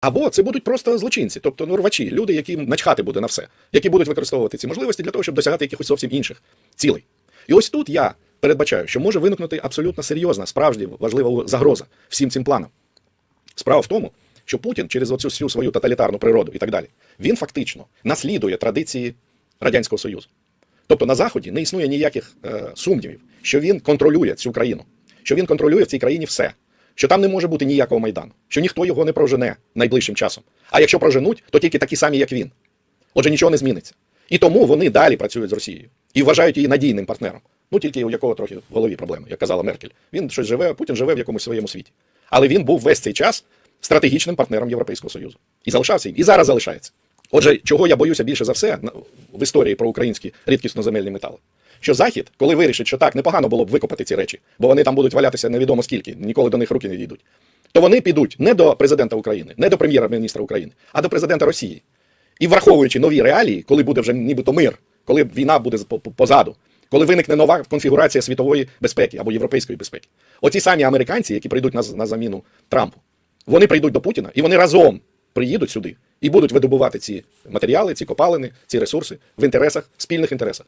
Або це будуть просто злочинці, тобто ну, рвачі, люди, яким начхати буде на все, які будуть використовувати ці можливості для того, щоб досягати якихось зовсім інших цілей. І ось тут я передбачаю, що може виникнути абсолютно серйозна, справді важлива загроза всім цим планам. Справа в тому, що Путін через оцю всю свою тоталітарну природу і так далі, він фактично наслідує традиції Радянського Союзу. Тобто на Заході не існує ніяких е, сумнівів, що він контролює цю країну, що він контролює в цій країні все, що там не може бути ніякого майдану, що ніхто його не прожене найближчим часом. А якщо проженуть, то тільки такі самі, як він. Отже, нічого не зміниться. І тому вони далі працюють з Росією і вважають її надійним партнером. Ну тільки у якого трохи в голові проблеми, як казала Меркель. Він щось живе, Путін живе в якомусь своєму світі. Але він був весь цей час стратегічним партнером Європейського Союзу. І залишався їм, і зараз залишається. Отже, чого я боюся більше за все в історії про українські рідкісноземельні метали? Що Захід, коли вирішить, що так, непогано було б викопати ці речі, бо вони там будуть валятися невідомо скільки, ніколи до них руки не дійдуть, то вони підуть не до президента України, не до прем'єр-міністра України, а до президента Росії. І враховуючи нові реалії, коли буде вже нібито мир, коли війна буде по- по- позаду, коли виникне нова конфігурація світової безпеки або європейської безпеки, оці самі американці, які прийдуть на, на заміну Трампу, вони прийдуть до Путіна і вони разом приїдуть сюди і будуть видобувати ці матеріали, ці копалини, ці ресурси в інтересах, спільних інтересах.